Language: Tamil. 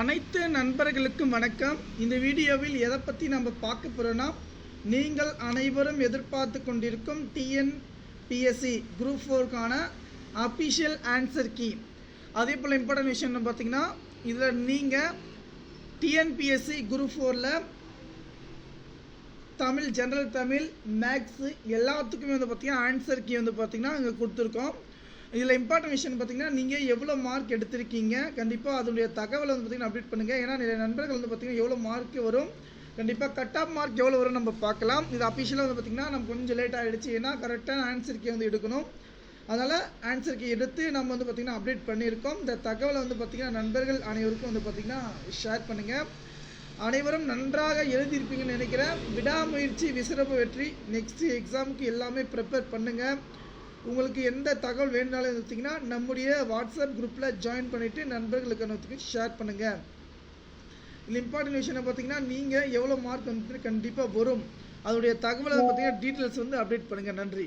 அனைத்து நண்பர்களுக்கும் வணக்கம். இந்த வீடியோவில் எதை பற்றி நம்ம பார்க்க போகிறோன்னா நீங்கள் அனைவரும் எதிர்பார்த்து கொண்டிருக்கும் டிஎன்பிஎஸ்சி குரூப் ஃபோருக்கான அஃபிஷியல் ஆன்சர் கீ அதே போல் இம்பார்ட்டன்ட் விஷயம்னு பார்த்திங்கன்னா பார்த்தீங்கன்னா இதில் நீங்கள் டிஎன்பிஎஸ்சி குரூப் ஃபோரில் தமிழ் ஜென்ரல் தமிழ் மேக்ஸு எல்லாத்துக்குமே வந்து பார்த்திங்கன்னா ஆன்சர் கீ வந்து பார்த்திங்கன்னா இங்கே கொடுத்துருக்கோம். இதில் இம்பார்ட்டன் விஷயம் பார்த்தீங்கன்னா நீங்கள் எவ்வளோ மார்க் எடுத்திருக்கீங்க கண்டிப்பாக அதனுடைய தகவலை வந்து பார்த்தீங்கன்னா அப்டேட் பண்ணுங்கள் ஏன்னா நிறைய நண்பர்கள் வந்து பார்த்தீங்கன்னா எவ்வளோ மார்க் வரும் கண்டிப்பாக கட் ஆஃப் மார்க் எவ்வளோ வரும் நம்ம பார்க்கலாம். இது அஃபிஷியலாக வந்து பார்த்தீங்கன்னா நம்ம கொஞ்சம் லேட் ஆகிடுச்சு ஏன்னா கரெக்டான ஆன்சர் வந்து எடுக்கணும். அதனால் ஆன்சருக்கு எடுத்து நம்ம வந்து பார்த்திங்கன்னா அப்டேட் பண்ணியிருக்கோம். இந்த தகவலை வந்து பார்த்திங்கன்னா நண்பர்கள் அனைவருக்கும் வந்து பார்த்திங்கன்னா ஷேர் பண்ணுங்கள் அனைவரும் நன்றாக எழுதியிருப்பீங்கன்னு நினைக்கிறேன். விடாமுயற்சி விசிறப்பு வெற்றி. நெக்ஸ்ட் எக்ஸாமுக்கு எல்லாமே ப்ரிப்பேர் பண்ணுங்கள் உங்களுக்கு எந்த தகவல் வேணுனாலும் எடுத்திங்கன்னா நம்முடைய வாட்ஸ்அப் குரூப்பில் ஜாயின் பண்ணிவிட்டு நண்பர்களுக்கு நோத்துக்கு ஷேர் பண்ணுங்கள் இதில் இம்பார்ட்டன்ட் விஷயம் பார்த்தீங்கன்னா நீங்கள் எவ்வளோ மார்க் வந்து கண்டிப்பாக வரும். அதோடைய தகவலை பார்த்தீங்கன்னா டீட்டெயில்ஸ் வந்து அப்டேட் பண்ணுங்கள் நன்றி.